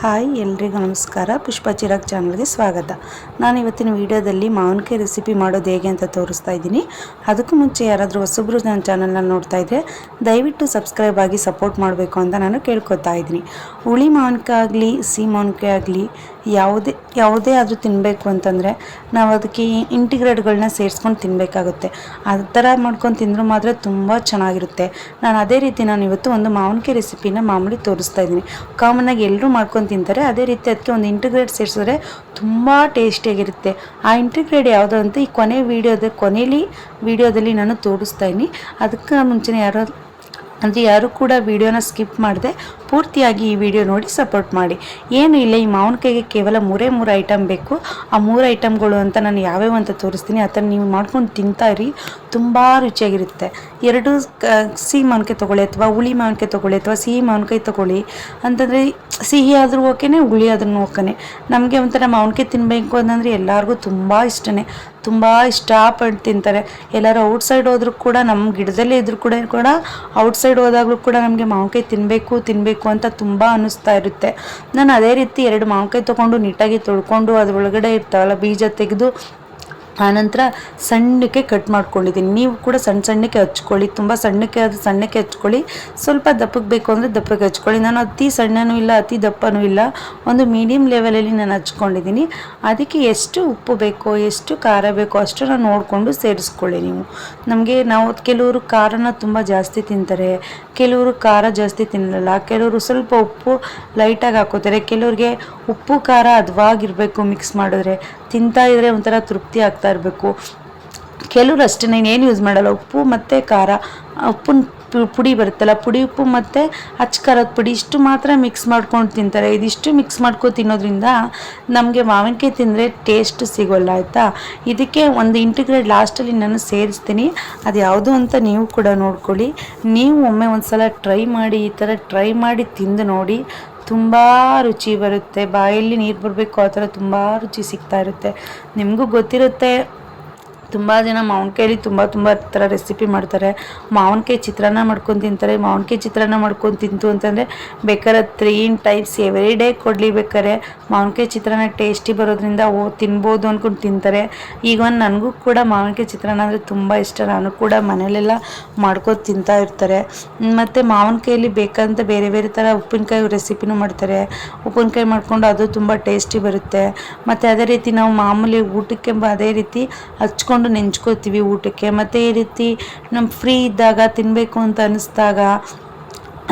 Hi, ಎಲ್ರಿಗೂ ನಮಸ್ಕಾರ. ಪುಷ್ಪ ಚಿರಾಗ್ ಚಾನಲ್ಗೆ ಸ್ವಾಗತ. ನಾನು ಇವತ್ತಿನ ವಿಡಿಯೋದಲ್ಲಿ ಮಾವಿನಕಾಯಿ ರೆಸಿಪಿ ಮಾಡೋದು ಹೇಗೆ ಅಂತ ತೋರಿಸ್ತಾ ಇದ್ದೀನಿ. ಅದಕ್ಕೂ ಮುಂಚೆ ಯಾರಾದರೂ ಹೊಸಬ್ರು ನನ್ನ ಚಾನಲ್ನ ನೋಡ್ತಾ ಇದ್ದರೆ ದಯವಿಟ್ಟು ಸಬ್ಸ್ಕ್ರೈಬ್ ಆಗಿ ಸಪೋರ್ಟ್ ಮಾಡಬೇಕು ಅಂತ ನಾನು ಕೇಳ್ಕೊತಾ ಇದ್ದೀನಿ. ಹುಳಿ ಮಾವಿನಕಾಯಿ ಆಗಲಿ, ಸಿಹಿ ಮಾವಿನಕಾಯಿ ಆಗಲಿ ಯಾವುದೇ ಯಾವುದೇ ಆದರೂ ತಿನ್ನಬೇಕು ಅಂತಂದರೆ ನಾವು ಅದಕ್ಕೆ ಇಂಟಿಗ್ರೇಟ್ಗಳನ್ನ ಸೇರಿಸ್ಕೊಂಡು ತಿನ್ನಬೇಕಾಗುತ್ತೆ ಆ ಥರ ಮಾಡ್ಕೊಂಡು ತಿಂದರೂ ಮಾತ್ರ ತುಂಬ ಚೆನ್ನಾಗಿರುತ್ತೆ. ನಾನು ಅದೇ ರೀತಿ ನಾನು ಇವತ್ತು ಒಂದು ಮಾವಿನಕಾಯಿ ರೆಸಿಪಿನ ಮಾಮೂಲಿ ತೋರಿಸ್ತಾ ಇದ್ದೀನಿ. ಕಾಮನ್ನಾಗಿ ಎಲ್ಲರೂ ಮಾಡ್ಕೊಂಡು ತಿಂತಾರೆ, ಅದೇ ರೀತಿ ಅದಕ್ಕೆ ಒಂದು ಇಂಟಿಗ್ರೇಟ್ ಸೇರಿಸಿದ್ರೆ ತುಂಬ ಟೇಸ್ಟಿಯಾಗಿರುತ್ತೆ. ಆ ಇಂಟಿಗ್ರೇಟ್ ಯಾವುದು ಅಂತ ಈ ಕೊನೆ ವೀಡಿಯೋದ ಕೊನೆಯಲ್ಲಿ ವೀಡಿಯೋದಲ್ಲಿ ನಾನು ತೋರಿಸ್ತಾ ಇದ್ದೀನಿ. ಅದಕ್ಕೆ ಮುಂಚೆನೇ ಯಾರೋ ಅಂದರೆ ಯಾರು ಕೂಡ ವಿಡಿಯೋನ ಸ್ಕಿಪ್ ಮಾಡದೆ, ಪೂರ್ತಿಯಾಗಿ ಈ ವಿಡಿಯೋ ನೋಡಿ ಸಪೋರ್ಟ್ ಮಾಡಿ. ಏನು ಇಲ್ಲ, ಈ ಮಾವಿನಕಾಯಿಗೆ ಕೇವಲ ಮೂರೇ ಮೂರು ಐಟಮ್ ಬೇಕು. ಆ ಮೂರು ಐಟಮ್ಗಳು ಅಂತ ನಾನು ಯಾವ್ಯಾವ ಅಂತ ತೋರಿಸ್ತೀನಿ. ಅದನ್ನು ನೀವು ಮಾಡ್ಕೊಂಡು ತಿಂತಾ ಇರಿ. ತುಂಬ ರುಚಿಯಾಗಿರುತ್ತೆ. ಎರಡು ಸಿಹಿ ಮಾವಿನಕಾಯಿ ತೊಗೊಳ್ಳಿ ಅಥವಾ ಹುಳಿ ಮಾವಿನಕಾಯಿ ತೊಗೊಳ್ಳಿ ಅಥವಾ ಸಿಹಿ ಮಾವಿನಕಾಯಿ ತೊಗೊಳ್ಳಿ ಅಂತಂದರೆ ಸಿಹಿ ಆದರೂ ಓಕೆನೆ ಹುಳಿ ಆದ್ರೂ ಓಕೆನೆ ನಮಗೆ ಒಂಥರ ಮಾವಿನಕಾಯಿ ತಿನ್ನಬೇಕು ಅಂತಂದರೆ ಎಲ್ಲರಿಗೂ ತುಂಬ ಇಷ್ಟನೇ. ತುಂಬ ಇಷ್ಟಪಟ್ಟು ತಿಂತಾರೆ. ಎಲ್ಲರೂ ಔಟ್ಸೈಡ್ ಹೋದ್ರೂ ಕೂಡ ನಮ್ಮ ಗಿಡದಲ್ಲೇ ಇದ್ರು ಕೂಡ ಕೂಡ ಔಟ್ಸೈಡ್ ಹೋದಾಗಲೂ ಕೂಡ ನಮಗೆ ಮಾವಿನಕಾಯಿ ತಿನ್ನಬೇಕು ತಿನ್ನಬೇಕು ಅಂತ ತುಂಬ ಅನ್ನಿಸ್ತಾ ಇರುತ್ತೆ. ನಾನು ಅದೇ ರೀತಿ ಎರಡು ಮಾವಿನಕಾಯಿ ತೊಗೊಂಡು ನೀಟಾಗಿ ತೊಳ್ಕೊಂಡು ಅದ್ರೊಳಗಡೆ ಇರ್ತಾವಲ್ಲ ಬೀಜ ತೆಗೆದು ಆನಂತರ ಸಣ್ಣಕ್ಕೆ ಕಟ್ ಮಾಡ್ಕೊಂಡಿದ್ದೀನಿ. ನೀವು ಕೂಡ ಸಣ್ಣ ಸಣ್ಣಕ್ಕೆ ಹಚ್ಕೊಳ್ಳಿ. ತುಂಬ ಸಣ್ಣಕ್ಕೆ ಅದು ಸಣ್ಣಕ್ಕೆ ಹಚ್ಕೊಳ್ಳಿ. ಸ್ವಲ್ಪ ದಪ್ಪಕ್ಕೆ ಬೇಕು ಅಂದರೆ ದಪ್ಪಕ್ಕೆ ಹಚ್ಕೊಳ್ಳಿ. ನಾನು ಅತಿ ಸಣ್ಣನೂ ಇಲ್ಲ, ಅತಿ ದಪ್ಪನೂ ಇಲ್ಲ. ಒಂದು ಮೀಡಿಯಮ್ ಲೆವೆಲಲ್ಲಿ ನಾನು ಹಚ್ಕೊಂಡಿದ್ದೀನಿ. ಅದಕ್ಕೆ ಎಷ್ಟು ಉಪ್ಪು ಬೇಕೋ, ಎಷ್ಟು ಖಾರ ಬೇಕೋ ಅಷ್ಟು ನಾನು ನೋಡಿಕೊಂಡು ಸೇರಿಸ್ಕೊಳ್ಳಿ ನೀವು. ನಮಗೆ ನಾವು ಕೆಲವರು ಖಾರನ ತುಂಬ ಜಾಸ್ತಿ ತಿಂತಾರೆ. ಕೆಲವರು ಖಾರ ಜಾಸ್ತಿ ತಿನ್ನಲ್ಲ. ಕೆಲವರು ಸ್ವಲ್ಪ ಉಪ್ಪು ಲೈಟಾಗಿ ಹಾಕೋತಾರೆ. ಕೆಲವ್ರಿಗೆ ಉಪ್ಪು ಖಾರ ಅದ್ವಾಗಿರಬೇಕು ಮಿಕ್ಸ್ ಮಾಡಿದ್ರೆ. ತಿಂತಾ ಇದ್ರೆ ಒಂಥರ ತೃಪ್ತಿ ಆಗ್ತಾ ಇರಬೇಕು. ಕೆಲವರು ಅಷ್ಟೇ, ನಾನು ಏನು ಯೂಸ್ ಮಾಡಲ್ಲ, ಉಪ್ಪು ಮತ್ತು ಖಾರ. ಉಪ್ಪಿನ ಪುಡಿ ಬರುತ್ತಲ್ಲ, ಪುಡಿ, ಉಪ್ಪು ಮತ್ತು ಅಚ್ಚ ಖಾರದ ಪುಡಿ, ಇಷ್ಟು ಮಾತ್ರ ಮಿಕ್ಸ್ ಮಾಡ್ಕೊಂಡು ತಿಂತಾರೆ. ಇದಿಷ್ಟು ಮಿಕ್ಸ್ ಮಾಡ್ಕೊಂಡು ತಿನ್ನೋದ್ರಿಂದ ನಮಗೆ ಮಾವಿನಕಾಯಿ ತಿಂದರೆ ಟೇಸ್ಟ್ ಸಿಗೋಲ್ಲ, ಆಯಿತಾ? ಇದಕ್ಕೆ ಒಂದು ಇಂಟಿಗ್ರೇಟ್ ಲಾಸ್ಟಲ್ಲಿ ನಾನು ಸೇರಿಸ್ತೀನಿ. ಅದು ಯಾವುದು ಅಂತ ನೀವು ಕೂಡ ನೋಡ್ಕೊಳ್ಳಿ. ನೀವು ಒಮ್ಮೆ ಒಂದು ಸಲ ಟ್ರೈ ಮಾಡಿ, ಈ ಥರ ಟ್ರೈ ಮಾಡಿ ತಿಂದು ನೋಡಿ. ತುಂಬ ರುಚಿ ಬರುತ್ತೆ. ಬಾಯಲ್ಲಿ ನೀರು ಬರಬೇಕು ಆ ಥರ ತುಂಬ ರುಚಿ ಸಿಗ್ತಾ ಇರುತ್ತೆ. ನಿಮಗೂ ಗೊತ್ತಿರುತ್ತೆ ತುಂಬ ಜನ ಮಾವಿನಕಾಯಲ್ಲಿ ತುಂಬ ತುಂಬ ಥರ ರೆಸಿಪಿ ಮಾಡ್ತಾರೆ. ಮಾವಿನಕಾಯಿ ಚಿತ್ರಾನ್ನ ಮಾಡ್ಕೊಂಡು ತಿಂತಾರೆ. ಮಾವಿನಕಾಯಿ ಚಿತ್ರಾನ್ನ ಮಾಡ್ಕೊಂಡು ತಿಂತು ಅಂತಂದರೆ ಬೇಕಾದ್ರೆ ತ್ರೀ ಟೈಪ್ಸ್ ಎವ್ರಿ ಡೇ ಕೊಡಲಿ ಬೇಕಾದ್ರೆ ಮಾವಿನಕಾಯಿ ಚಿತ್ರಾನ್ನ ಟೇಸ್ಟಿ ಬರೋದ್ರಿಂದ ಓ ತಿನ್ಬೋದು ಅಂದ್ಕೊಂಡು ತಿಂತಾರೆ. ಈಗ ಒಂದು ನನಗೂ ಕೂಡ ಮಾವಿನಕಾಯಿ ಚಿತ್ರಾನ್ನ ಅಂದರೆ ತುಂಬ ಇಷ್ಟ. ನಾನು ಕೂಡ ಮನೆಯಲ್ಲೆಲ್ಲ ಮಾಡ್ಕೊಂಡು ತಿಂತಾ ಇರ್ತಾರೆ. ಮತ್ತು ಮಾವಿನಕಾಯಲ್ಲಿ ಬೇಕಂತ ಬೇರೆ ಬೇರೆ ಥರ ಉಪ್ಪಿನಕಾಯಿ ರೆಸಿಪಿನೂ ಮಾಡ್ತಾರೆ. ಉಪ್ಪಿನಕಾಯಿ ಮಾಡ್ಕೊಂಡು ಅದು ತುಂಬ ಟೇಸ್ಟಿ ಬರುತ್ತೆ. ಮತ್ತು ಅದೇ ರೀತಿ ನಾವು ಮಾಮೂಲಿ ಊಟಕ್ಕೆ ಅದೇ ರೀತಿ ಹಚ್ಕೊಂಡು ನೆಂಚ್ಕೋತೀವಿ ಊಟಕ್ಕೆ ಮತ್ತು ಈ ರೀತಿ ನಮ್ಮ ಫ್ರೀ ಇದ್ದಾಗ ತಿನ್ನಬೇಕು ಅಂತ ಅನ್ನಿಸ್ದಾಗ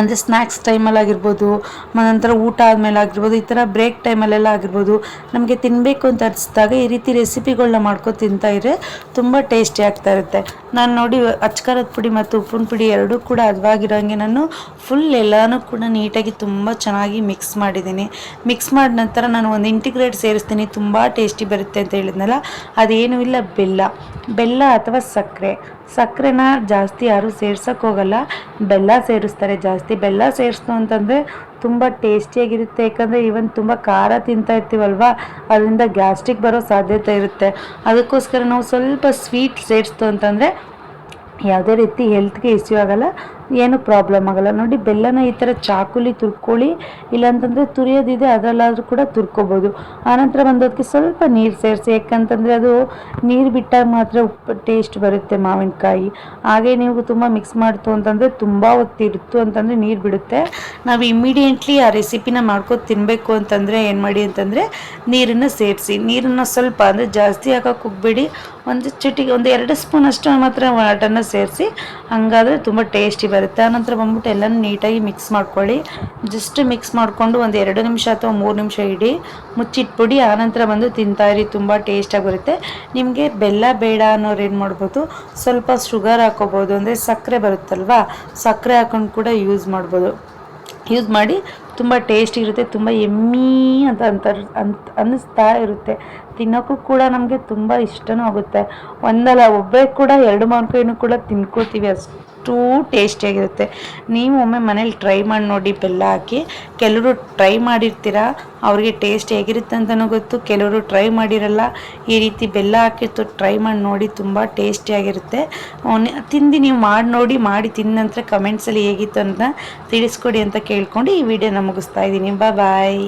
ಅಂದರೆ ಸ್ನ್ಯಾಕ್ಸ್ ಟೈಮಲ್ಲಿ ಆಗಿರ್ಬೋದು ಮನಂತರ ನಂತರ ಊಟ ಆದಮೇಲೆ ಆಗಿರ್ಬೋದು, ಈ ಥರ ಬ್ರೇಕ್ ಟೈಮಲ್ಲೆಲ್ಲ ಆಗಿರ್ಬೋದು, ನಮಗೆ ತಿನ್ನಬೇಕು ಅಂತ ಅನಿಸಿದಾಗ ಈ ರೀತಿ ರೆಸಿಪಿಗಳನ್ನ ಮಾಡ್ಕೊಂಡು ತಿಂತಾ ಇದ್ರೆ ತುಂಬ ಟೇಸ್ಟಿ ಆಗ್ತಾ ಇರುತ್ತೆ. ನಾನು ನೋಡಿ ಅಚ್ಕಾರದ ಪುಡಿ ಮತ್ತು ಉಪ್ಪಿನ ಪುಡಿ ಎರಡೂ ಕೂಡ ಹದವಾಗಿರೋಂಗೆ ನಾನು ಫುಲ್ ಎಲ್ಲನೂ ಕೂಡ ನೀಟಾಗಿ ತುಂಬ ಚೆನ್ನಾಗಿ ಮಿಕ್ಸ್ ಮಾಡಿದ್ದೀನಿ. ಮಿಕ್ಸ್ ಮಾಡಿದ ನಂತರ ನಾನು ಒಂದು ಇಂಟಿಗ್ರೇಟ್ ಸೇರಿಸ್ತೀನಿ, ತುಂಬ ಟೇಸ್ಟಿ ಬರುತ್ತೆ ಅಂತ ಹೇಳಿದ್ನಲ್ಲ, ಅದೇನೂ ಇಲ್ಲ, ಬೆಲ್ಲ. ಬೆಲ್ಲ ಅಥವಾ ಸಕ್ಕರೆ. ಸಕ್ಕರೆನ ಜಾಸ್ತಿ ಯಾರೂ ಹೋಗಲ್ಲ. ಬೆಲ್ಲ ಸೇರಿಸ್ತಾರೆ ಜಾಸ್ತಿ. ಬೆಲ್ಲ ಸೇರಿಸ್ತು ಅಂತಂದರೆ ತುಂಬ ಟೇಸ್ಟಿಯಾಗಿರುತ್ತೆ. ಯಾಕಂದರೆ ಈವನ್ ತುಂಬ ಖಾರ ತಿಂತಾ ಇರ್ತೀವಲ್ವ? ಅದರಿಂದ ಗ್ಯಾಸ್ಟ್ರಿಕ್ ಬರೋ ಸಾಧ್ಯತೆ ಇರುತ್ತೆ. ಅದಕ್ಕೋಸ್ಕರ ನಾವು ಸ್ವಲ್ಪ ಸ್ವೀಟ್ ಸೇರಿಸ್ತು ಅಂತಂದರೆ ಯಾವುದೇ ರೀತಿ ಹೆಲ್ತ್ಗೆ ಇಶ್ಯೂ ಆಗಲ್ಲ. ಏನು ಪ್ರಾಬ್ಲಮ್ ಆಗಲ್ಲ. ನೋಡಿ, ಬೆಲ್ಲನ ಈ ಥರ ಚಾಕುಲಿ ತುರ್ಕೊಳ್ಳಿ, ಇಲ್ಲಾಂತಂದರೆ ತುರಿಯೋದಿದೆ, ಅದರಲ್ಲಾದರೂ ಕೂಡ ತುರ್ಕೋಬೋದು. ಆನಂತರ ಬಂದೋದಕ್ಕೆ ಸ್ವಲ್ಪ ನೀರು ಸೇರಿಸಿ, ಯಾಕಂತಂದರೆ ಅದು ನೀರು ಬಿಟ್ಟಾಗ ಮಾತ್ರ ಉಪ್ಪು ಟೇಸ್ಟ್ ಬರುತ್ತೆ ಮಾವಿನಕಾಯಿ. ಹಾಗೆ ನೀವು ತುಂಬ ಮಿಕ್ಸ್ ಮಾಡ್ತು ಅಂತಂದರೆ ತುಂಬ ಹೊತ್ತಿರುತ್ತು ಅಂತಂದರೆ ನೀರು ಬಿಡುತ್ತೆ. ನಾವು ಇಮ್ಮಿಡಿಯೇಟ್ಲಿ ಆ ರೆಸಿಪಿನ ಮಾಡ್ಕೊಂಡು ತಿನ್ನಬೇಕು ಅಂತಂದರೆ ಏನು ಮಾಡಿ ಅಂತಂದರೆ ನೀರನ್ನು ಸೇರಿಸಿ. ನೀರನ್ನು ಸ್ವಲ್ಪ ಅಂದರೆ ಜಾಸ್ತಿ ಹಾಕೋಕೆ ಹೋಗ್ಬೇಡಿ. ಒಂದು ಚಿಟಿಗೆ, ಒಂದು ಎರಡು ಸ್ಪೂನ್ ಅಷ್ಟು ಮಾತ್ರ ವಾಟರ್ನ ಸೇರಿಸಿ, ಹಂಗಾದರೆ ತುಂಬ ಟೇಸ್ಟಿ ಬರುತ್ತೆ. ಆನಂತರ ಬಂದ್ಬಿಟ್ಟು ಎಲ್ಲನೂ ನೀಟಾಗಿ ಮಿಕ್ಸ್ ಮಾಡ್ಕೊಳ್ಳಿ. ಜಸ್ಟ್ ಮಿಕ್ಸ್ ಮಾಡಿಕೊಂಡು ಒಂದು ಎರಡು ನಿಮಿಷ ಅಥವಾ ಮೂರು ನಿಮಿಷ ಇಡಿ. ಮುಚ್ಚಿಟ್ಬಿಡಿ, ಆನಂತರ ಬಂದು ತಿಂತಾ ಇರಿ. ತುಂಬ ಟೇಸ್ಟಾಗಿ ಬರುತ್ತೆ. ನಿಮಗೆ ಬೆಲ್ಲ ಬೇಡ ಅನ್ನೋರು ಏನು ಮಾಡ್ಬೋದು? ಸ್ವಲ್ಪ ಶುಗರ್ ಹಾಕೋಬೋದು. ಅಂದರೆ ಸಕ್ಕರೆ ಬರುತ್ತಲ್ವಾ? ಸಕ್ಕರೆ ಹಾಕೊಂಡು ಕೂಡ ಯೂಸ್ ಮಾಡ್ಬೋದು. ಯೂಸ್ ಮಾಡಿ ತುಂಬ ಟೇಸ್ಟ್ ಇರುತ್ತೆ. ತುಂಬ ಎಮ್ಮಿ ಅಂತ ಅಂತಾರೆ ಅಂತ ಅನ್ನಿಸ್ತಾ ಇರುತ್ತೆ. ತಿನ್ನೋಕ್ಕೂ ಕೂಡ ನಮಗೆ ತುಂಬ ಇಷ್ಟನೂ ಆಗುತ್ತೆ. ಒಂದಲ್ಲ ಒಬ್ಬರೇ ಕೂಡ ಎರಡು ಮಾವಿನಕಾಯಿನೂ ಕೂಡ ತಿನ್ಕೋತೀವಿ ಅಷ್ಟು. ಟೇಸ್ಟಿಯಾಗಿರುತ್ತೆ. ನೀವು ಒಮ್ಮೆ ಮನೇಲಿ ಟ್ರೈ ಮಾಡಿ ನೋಡಿ ಬೆಲ್ಲ ಹಾಕಿ, ಕೆಲವರು ಟ್ರೈ ಮಾಡಿರ್ತೀರ, ಅವ್ರಿಗೆ ಟೇಸ್ಟ್ ಹೇಗಿರುತ್ತೆ ಅಂತಲೂ ಗೊತ್ತು. ಕೆಲವರು ಟ್ರೈ ಮಾಡಿರಲ್ಲ, ಈ ರೀತಿ ಬೆಲ್ಲ ಹಾಕಿತ್ತು ಟ್ರೈ ಮಾಡಿ ನೋಡಿ ತುಂಬ ಟೇಸ್ಟಿಯಾಗಿರುತ್ತೆ. ತಿಂದು ನೀವು ಮಾಡಿ ನೋಡಿ, ಮಾಡಿ ತಿಂದ ನಂತರ ಕಮೆಂಟ್ಸಲ್ಲಿ ಹೇಗಿತ್ತು ಅಂತ ತಿಳಿಸ್ಕೊಡಿ ಅಂತ ಕೇಳ್ಕೊಂಡು ಈ ವಿಡಿಯೋನ ಮುಗಿಸ್ತಾ ಇದ್ದೀನಿ. ಬಾಯ್